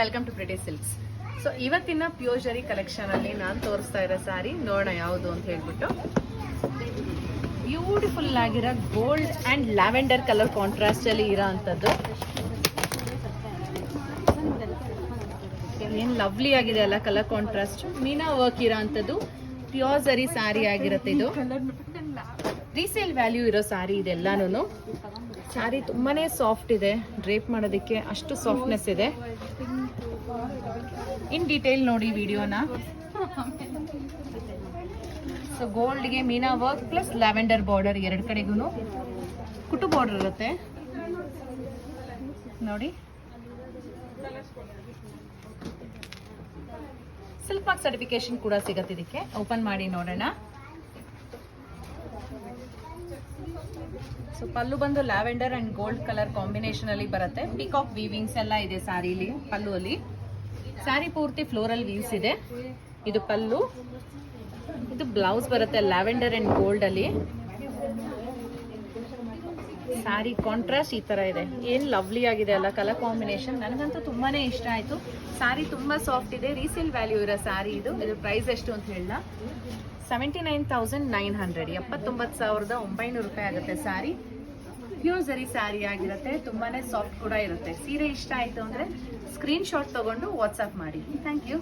Welcome to pretty silks so ಇವತ್ತಿನ ಪ್ಯೂಜರಿ ಜರಿ ಕಲೆಕ್ಷನ್ ಅಲ್ಲಿ ನಾನು ತೋರಿಸ್ತಾ ಇರೋ ಸಾರಿ ನೋಡೋಣ ಯಾವುದು ಅಂತ ಹೇಳ್ಬಿಟ್ಟು. ಬ್ಯೂಟಿಫುಲ್ ಆಗಿರೋ gold and lavender colour contrast ಅಲ್ಲಿ ಇರೋ ಅಂಥದ್ದು. ಏನ್ ಲವ್ಲಿ ಆಗಿದೆ ಅಲ್ಲ ಕಲರ್ ಕಾಂಟ್ರಾಸ್ಟ್ ಮೀನಾ ವರ್ಕ್ ಇರೋ ಅಂಥದ್ದು. ಪ್ಯೂರ್ ಸಾರಿ ಆಗಿರುತ್ತೆ ಇದು. ರೀಸೇಲ್ ವ್ಯಾಲ್ಯೂ ಇರೋ ಸಾರಿ ಇದೆಲ್ಲನೂ ಸಾರಿ ತುಂಬಾನೇ ಸಾಫ್ಟ್ ಇದೆ. ಡ್ರೇಪ್ ಮಾಡೋದಕ್ಕೆ ಅಷ್ಟು ಸಾಫ್ಟ್ನೆಸ್ ಇದೆ. ಇನ್ ಡೀಟೇಲ್ ನೋಡಿ ವಿಡಿಯೋನ so ಗೋಲ್ಡ್ಗೆ meena work plus lavender border ಎರಡು ಕಡೆಗೂ ಕುಟು ಬಾರ್ಡರ್ ಇರುತ್ತೆ. ನೋಡಿ. ಸಿಲ್ಕ್ ಮಾರ್ಕ್ ಸರ್ಟಿಫಿಕೇಶನ್ ಕೂಡ ಸಿಗತ್ತೆ ಇದಕ್ಕೆ. ಓಪನ್ ಮಾಡಿ ನೋಡೋಣ. ಸೊ ಪಲ್ಲು ಬಂದು lavender and gold colour combination ಅಲ್ಲಿ ಬರುತ್ತೆ. ಆಫ್ ವೀವಿಂಗ್ಸ್ ಎಲ್ಲ ಇದೆ ಸಾರಿಲಿ ಪಲ್ಲು ಅಲ್ಲಿ ಸ್ಯಾರಿ ಪೂರ್ತಿ ಫ್ಲೋರಲ್ ವೀವ್ಸ್ ಇದೆ. ಇದು ಪಲ್ಲು. ಇದು ಬ್ಲೌಸ್ ಬರುತ್ತೆ ಲ್ಯಾವೆಂಡರ್ ಅಂಡ್ ಗೋಲ್ಡ್ ಅಲ್ಲಿ. ಸ್ಯಾರಿ ಕಾಂಟ್ರಾಸ್ಟ್ ಈ ತರ ಇದೆ. ಏನ್ ಲವ್ಲಿ ಆಗಿದೆ ಅಲ್ಲ ಕಲರ್ ಕಾಂಬಿನೇಷನ್ ನನಗಂತೂ ತುಂಬಾನೇ ಇಷ್ಟ ಆಯ್ತು. ಸ್ಯಾರಿ ತುಂಬಾ ಸಾಫ್ಟ್ ಇದೆ. ರೀಸೇಲ್ ವ್ಯಾಲ್ಯೂ ಇರೋ ಸ್ಯಾರಿ ಇದು. ಇದು ಪ್ರೈಸ್ ಎಷ್ಟು ಅಂತ ಹೇಳ seventy nine thousand nine hundred, ಎಪ್ಪತ್ತೊಂಬತ್ತು ಸಾವಿರದ ಒಂಬೈನೂರು ರೂಪಾಯಿ ಆಗುತ್ತೆ ಸ್ಯಾರಿ ಪ್ಯೂರ್ ಜರಿ ಸ್ಯಾರಿ ಆಗಿರುತ್ತೆ ತುಂಬಾ ಸಾಫ್ಟ್ ಕೂಡ ಇರುತ್ತೆ. ಸೀರೆ ಇಷ್ಟ ಆಯ್ತು ಅಂದ್ರೆ ಸ್ಕ್ರೀನ್ಶಾಟ್ ತಗೊಂಡು ವಾಟ್ಸಪ್ ಮಾಡಿ. Thank you